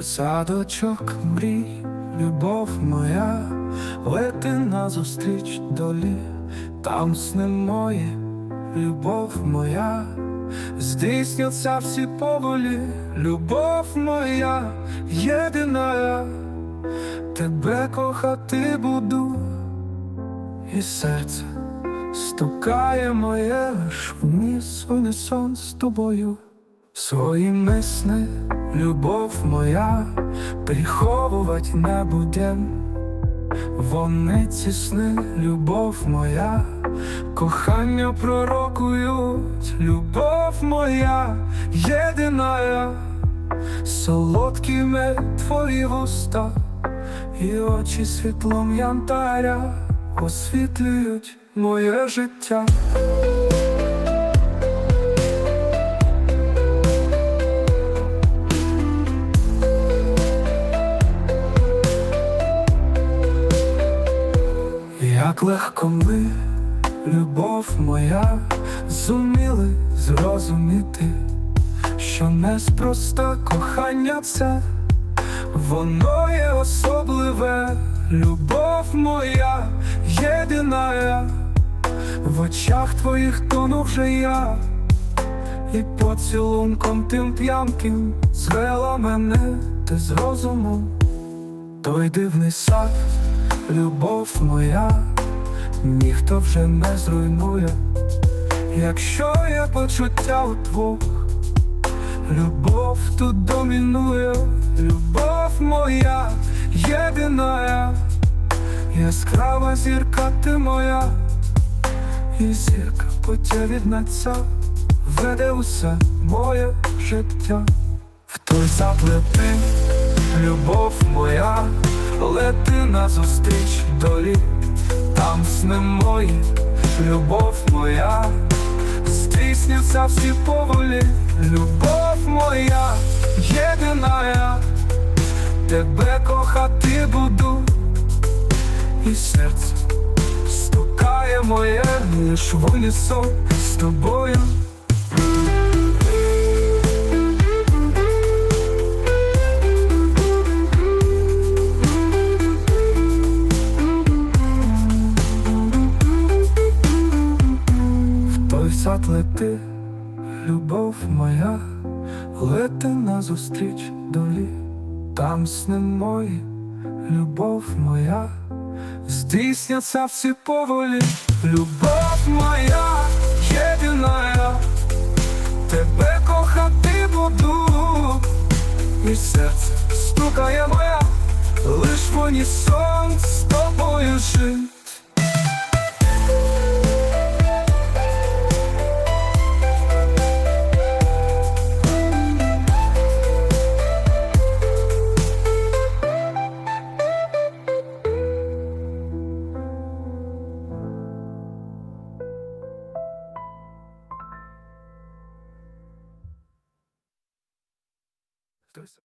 Садочок мрій, любов моя, лети назустріч долі, там сни мої, любов моя, здійсняться всі поволі, любов моя, єдина, тебе кохати буду, і серце стукає моє лиш вниз унісон з тобою. Своїми сни, любов моя, приховувати не будем. Вони ці сни, любов моя, кохання пророкують, любов моя, єдина, солодкі мед твої вуста, і очі світлом янтаря освітлюють моє життя. Як легко ми, любов моя, зуміли зрозуміти, що неспроста кохання це, воно є особливе, любов моя, єдина, в очах твоїх тону вже я, і поцілунком тим п'янким звела мене ти з розуму, той дивний сад любов моя, ніхто вже не зруйнує, якщо є почуття удвох, любов тут домінує, любов моя, єдина, яскрава зірка ти моя, і зірка путя від наця веде усе моє життя, в той заплети, любов моя лети назустріч долі, там сни мої, любов моя, здійсняться всі поволі, любов моя, єдина, тебе кохати буду, і серце стукає моє, лиш в унісон з тобою. Сад лети, любов моя, лети назустріч долі, там сни мої, любов моя, здійсняться всі поволі, любов моя, єдина, тебе кохати буду, і серце стукає моя, лиш в унісон з тобою жить. Хтось